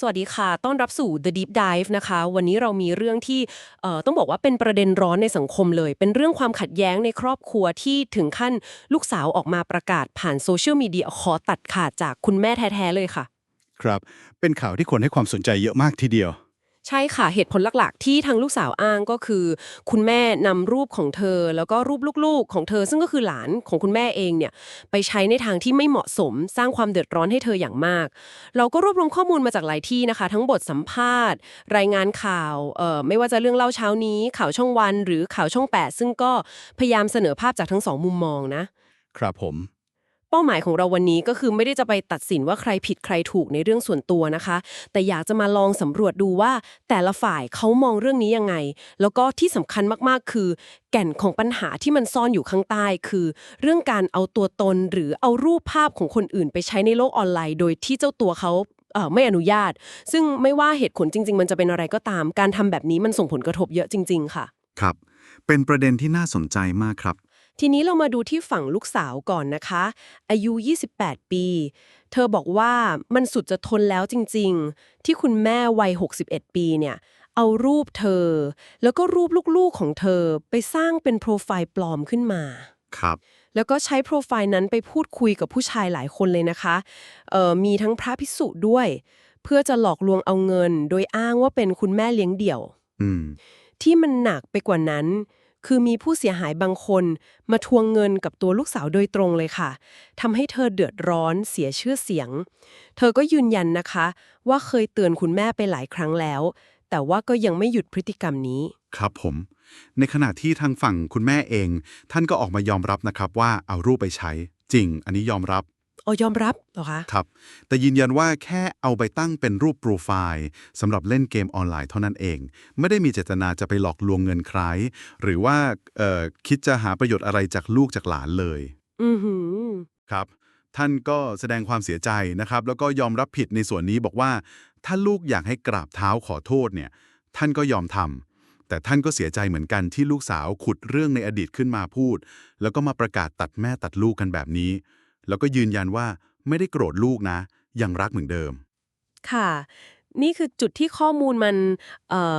สวัสดีค่ะ ต้อนรับสู่ The Deep Dive นะคะ วันนี้เรามีเรื่องที่เอ่อต้องบอกว่าเป็นประเด็นร้อนในสังคมเลย เป็นเรื่องความขัดแย้งในครอบครัวที่ถึงขั้นลูกสาวออกมาประกาศผ่านโซเชียลมีเดียขอตัดขาดจากคุณแม่แท้ ๆ เลยค่ะ ครับ เป็นข่าวที่คนให้ความสนใจเยอะมากทีเดียว ใช่ค่ะเหตุผลหลักๆ ที่ทางลูกสาวอ้างก็คือ คุณแม่นำรูปของเธอ แล้วก็รูปลูกๆ ของเธอ ซึ่งก็คือหลานของคุณแม่เองเนี่ยไปใช้ในทางที่ไม่เหมาะสม สร้างความเดือดร้อนให้เธออย่างมาก เราก็รวบรวมข้อมูลมาจากหลายที่นะคะ ทั้งบทสัมภาษณ์ รายงานข่าวเอ่อไม่ว่าจะเรื่องเล่าเช้านี้ ข่าวช่องวัน หรือข่าวช่อง 8 ซึ่งก็พยายามเสนอภาพจากทั้งสองมุมมองนะครับผม เป้าหมายของเราวันนี้ก็คือไม่ได้จะไปตัดสินว่าใครผิดใครถูกในเรื่องส่วนตัวนะคะ แต่อยากจะมาลองสำรวจดูว่า แต่ละฝ่ายเขามองเรื่องนี้ยังไง แล้วก็ที่สำคัญมากๆ คือ แก่นของปัญหาที่มันซ่อนอยู่ข้างใต้คือ เรื่องการเอาตัวตนหรือเอารูปภาพของคนอื่น ไปใช้ในโลกออนไลน์ โดยที่เจ้าตัวเขาไม่อนุญาต ซึ่งไม่ว่าเหตุผลจริง ๆ มันจะเป็นอะไรก็ตาม การทำแบบนี้มันส่งผลกระทบเยอะจริง ๆ ค่ะ ครับ เป็นประเด็นที่น่าสนใจมากครับ ทีนี้เรามาดูที่ฝั่งลูกสาวก่อนนะคะ อายุ 28 ปี เธอบอกว่ามันสุดจะทนแล้วจริง ๆ ที่คุณแม่วัย 61 ปีเนี่ย เอารูปเธอ แล้วก็รูปลูกๆของเธอไปสร้างเป็นโปรไฟล์ปลอมขึ้นมา ครับ แล้วก็ใช้โปรไฟล์นั้นไปพูดคุยกับผู้ชายหลายคนเลยนะคะเอ่อมีทั้งพระพิสุด้วย เพื่อจะหลอกลวงเอาเงิน โดยอ้างว่าเป็นคุณแม่เลี้ยงเดี่ยว อืม ที่มันหนักไปกว่านั้น คือมีผู้เสียหายบางคนมาทวงเงินกับตัวลูกสาวโดยตรงเลยค่ะทำให้เธอเดือดร้อนเสียชื่อเสียง เธอก็ยืนยันนะคะ ว่าเคยเตือนคุณแม่ไปหลายครั้งแล้ว แต่ว่าก็ยังไม่หยุดพฤติกรรมนี้ ครับผม ในขณะที่ทางฝั่งคุณแม่เอง ท่านก็ออกมายอมรับนะครับว่าเอารูปไปใช้ จริง อันนี้ยอมรับ อ๋อยอมรับเหรอคะครับ แต่ยืนยันว่าแค่เอาไปตั้งเป็นรูปโปรไฟล์สำหรับเล่นเกมออนไลน์เท่านั้นเอง ไม่ได้มีเจตนาจะไปหลอกลวงเงินใครหรือว่าเอ่อคิดจะหาประโยชน์อะไรจากลูกจากหลานเลย อือหือครับท่านก็แสดงความเสียใจนะครับ แล้วก็ยอมรับผิดในส่วนนี้บอกว่า ถ้าลูกอยากให้กราบเท้าขอโทษเนี่ย ท่านก็ยอมทำแต่ท่านก็เสียใจเหมือนกันที่ลูกสาวขุดเรื่องในอดีตขึ้นมาพูด แล้วก็มาประกาศตัดแม่ตัดลูกกันแบบนี้ แล้วก็ยืนยันว่าไม่ได้โกรธลูกนะ ยังรักเหมือนเดิม ค่ะ นี่คือจุดที่ข้อมูลมันเอ่อ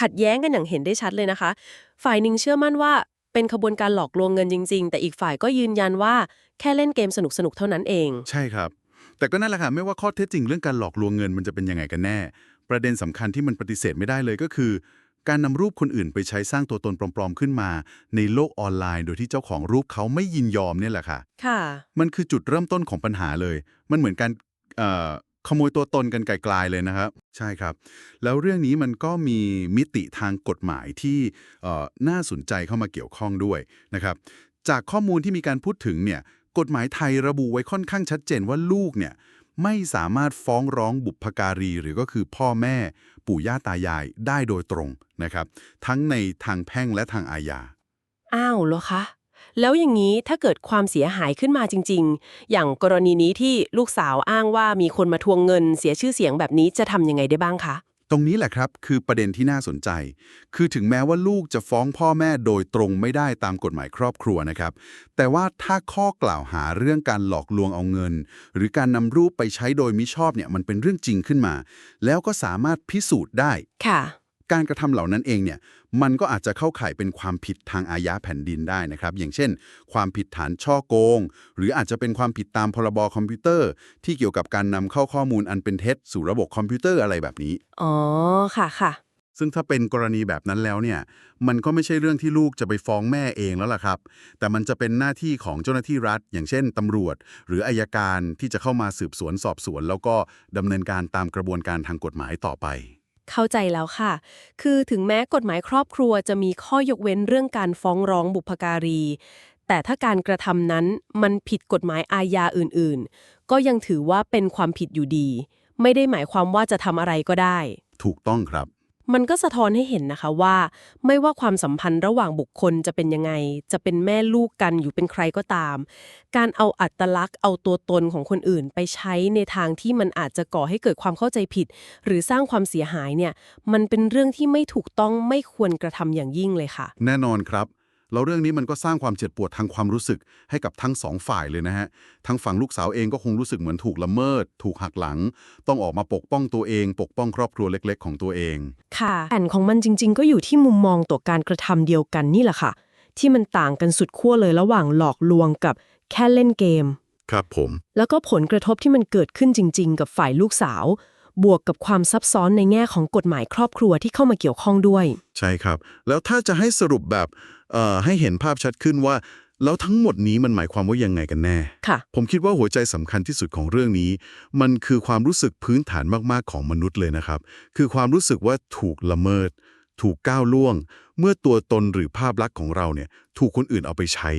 ขัดแย้งกันอย่างเห็นได้ชัดเลยนะคะ ฝ่ายหนึ่งเชื่อมั่นว่าเป็นขบวนการหลอกลวงเงินจริง ๆ แต่อีกฝ่ายก็ยืนยันว่าแค่เล่นเกมสนุกๆเท่านั้นเอง ใช่ครับ แต่ก็นั่นแหละค่ะไม่ว่าข้อเท็จจริงเรื่องการหลอกลวงเงินมันจะเป็นยังไงกันแน่ ประเด็นสำคัญที่มันปฏิเสธไม่ได้เลยก็คือ การนำรูปคนอื่นไปใช้สร้างตัวตนปลอมๆขึ้นมา ในโลกออนไลน์โดยที่เจ้าของรูปเขาไม่ยินยอมเนี่ยแหละค่ะ ค่ะ มันคือจุดเริ่มต้นของปัญหาเลย มันเหมือนการเอ่อขโมยตัวตนกันไกลๆเลยนะครับ ใช่ครับ แล้วเรื่องนี้มันก็มีมิติทางกฎหมายที่เอ่อน่าสนใจเข้ามาเกี่ยวข้องด้วยนะครับ จากข้อมูลที่มีการพูดถึงเนี่ย กฎหมายไทยระบุไว้ค่อนข้างชัดเจนว่าลูกเนี่ย ไม่สามารถฟ้องร้องบุพการี หรือก็คือพ่อแม่ ปู่ย่าตายายได้โดยตรงนะครับ ทั้งในทางแพ่งและทางอาญาอ้าวเหรอคะ แล้วอย่างนี้ถ้าเกิดความเสียหายขึ้นมาจริง ๆ อย่างกรณีนี้ที่ลูกสาวอ้างว่ามีคนมาทวงเงินเสียชื่อเสียงแบบนี้จะทำยังไงได้บ้างคะ ตรงนี้แหละครับคือประเด็นที่น่าสนใจ คือถึงแม้ว่าลูกจะฟ้องพ่อแม่โดยตรงไม่ได้ตามกฎหมายครอบครัวนะครับ แต่ว่าถ้าข้อกล่าวหาเรื่องการหลอกลวงเอาเงิน หรือการนำรูปไปใช้โดยมิชอบเนี่ยมันเป็นเรื่องจริงขึ้นมา แล้วก็สามารถพิสูจน์ได้ค่ะ การกระทำเหล่านั้นเองเนี่ยมันก็อาจจะเข้าข่ายเป็นความผิดทางอาญาแผ่นดินได้นะครับ อย่างเช่น ความผิดฐานช่อโกง หรืออาจจะเป็นความผิดตามพรบคอมพิวเตอร์ ที่เกี่ยวกับการนำเข้าข้อมูลอันเป็นเท็จสู่ระบบคอมพิวเตอร์อะไรแบบนี้อ๋อค่ะค่ะซึ่งถ้าเป็นกรณีแบบนั้นแล้วเนี่ยมันก็ไม่ใช่เรื่องที่ลูกจะไปฟ้องแม่เองแล้วล่ะครับ แต่มันจะเป็นหน้าที่ของเจ้าหน้าที่รัฐ อย่างเช่นตำรวจ หรืออายการที่จะเข้ามาสืบสวนสอบสวน แล้วก็ดำเนินการตามกระบวนการทางกฎหมายต่อไป เข้าใจแล้วค่ะ คือถึงแม้กฎหมายครอบครัวจะมีข้อยกเว้นเรื่องการฟ้องร้องบุพการี แต่ถ้าการกระทำนั้นมันผิดกฎหมายอาญาอื่นๆ ก็ยังถือว่าเป็นความผิดอยู่ดี ไม่ได้หมายความว่าจะทำอะไรก็ได้ ถูกต้องครับ มันก็สะท้อนให้เห็นนะคะว่า ไม่ว่าความสัมพันธ์ระหว่างบุคคลจะเป็นยังไง จะเป็นแม่ลูกกันอยู่เป็นใครก็ตาม การเอาอัตลักษณ์เอาตัวตนของคนอื่นไปใช้ในทางที่มันอาจจะก่อให้เกิดความเข้าใจผิด หรือสร้างความเสียหายเนี่ยมันเป็นเรื่องที่ไม่ถูกต้องไม่ควรกระทำอย่างยิ่งเลยค่ะ แน่นอนครับ แล้วเรื่องนี้มันก็สร้างความเจ็บปวดทางความรู้สึกให้กับทั้งสองฝ่ายเลยนะฮะ ทั้งฝั่งลูกสาวเองก็คงรู้สึกเหมือนถูกละเมิด ถูกหักหลัง ต้องออกมาปกป้องตัวเอง ปกป้องครอบครัวเล็ก ๆ ของตัวเอง ค่ะแอนของมันจริง ๆ ก็อยู่ที่มุมมองต่อการกระทำเดียวกันนี่แหละค่ะ ที่มันต่างกันสุดขั้วเลยระหว่างหลอกลวงกับแค่เล่นเกม ครับผม แล้วก็ผลกระทบที่มันเกิดขึ้นจริง ๆ กับฝ่ายลูกสาว บวกกับความซับซ้อนในแง่ของกฎหมายครอบครัวที่เข้ามาเกี่ยวข้องด้วย ใช่ครับ แล้วถ้าจะให้สรุปแบบเอ่อให้เห็นภาพชัดขึ้นว่า แล้วทั้งหมดนี้มันหมายความว่ายังไงกันแน่ค่ะผมคิดว่าหัวใจสำคัญที่สุดของเรื่องนี้ มันคือความรู้สึกพื้นฐานมากๆของมนุษย์เลยนะครับ คือความรู้สึกว่าถูกละเมิด ถูกก้าวล่วง เมื่อตัวตนหรือภาพลักษณ์ของเราเนี่ยถูกคนอื่นเอาไปใช้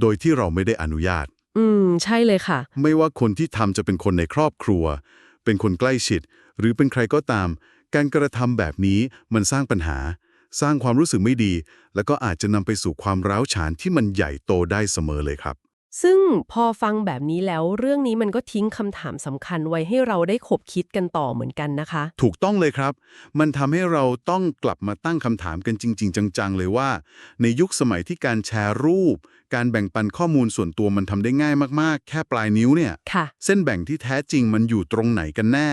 โดยที่เราไม่ได้อนุญาต อืม ใช่เลยค่ะ ไม่ว่าคนที่ทำจะเป็นคนในครอบครัว เป็นคนใกล้ชิด หรือเป็นใครก็ตาม การกระทำแบบนี้มันสร้างปัญหา สร้างความรู้สึกไม่ดี แล้วก็อาจจะนำไปสู่ความร้าวฉานที่มันใหญ่โตได้เสมอเลยครับ ซึ่งพอฟังแบบนี้แล้วเรื่องนี้มันก็ทิ้งคำถามสำคัญไว้ให้เราได้ขบคิดกันต่อเหมือนกันนะคะ ถูกต้องเลยครับ มันทำให้เราต้องกลับมาตั้งคำถามกันจริง ๆ จังๆเลยว่า ในยุคสมัยที่การแชร์รูป การแบ่งปันข้อมูลส่วนตัวมันทำได้ง่ายมากๆ แค่ปลายนิ้วเนี่ย ค่ะ เส้นแบ่งที่แท้จริงมันอยู่ตรงไหนกันแน่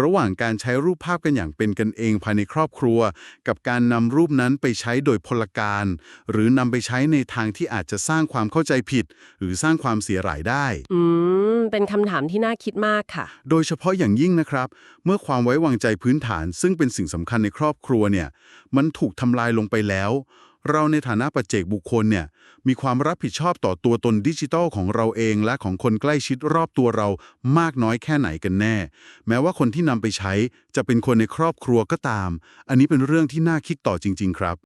ระหว่างการใช้รูปภาพกันอย่างเป็นกันเองภายในครอบครัว กับการนำรูปนั้นไปใช้โดยพลการ หรือนำไปใช้ในทางที่อาจจะสร้างความเข้าใจผิด หรือสร้างความเสียหายได้ อืม เป็นคำถามที่น่าคิดมากค่ะ โดยเฉพาะอย่างยิ่งนะครับ เมื่อความไว้วางใจพื้นฐานซึ่งเป็นสิ่งสำคัญในครอบครัวเนี่ย มันถูกทำลายลงไปแล้ว เราในฐานะปัจเจกบุคคลเนี่ยมีความรับผิดชอบต่อตัวตนดิจิทัลของเราเองและของคนใกล้ชิดรอบตัวเรามากน้อยแค่ไหนกันแน่ แม้ว่าคนที่นำไปใช้จะเป็นคนในครอบครัวก็ตาม อันนี้เป็นเรื่องที่น่าคิดต่อจริง ๆ ครับ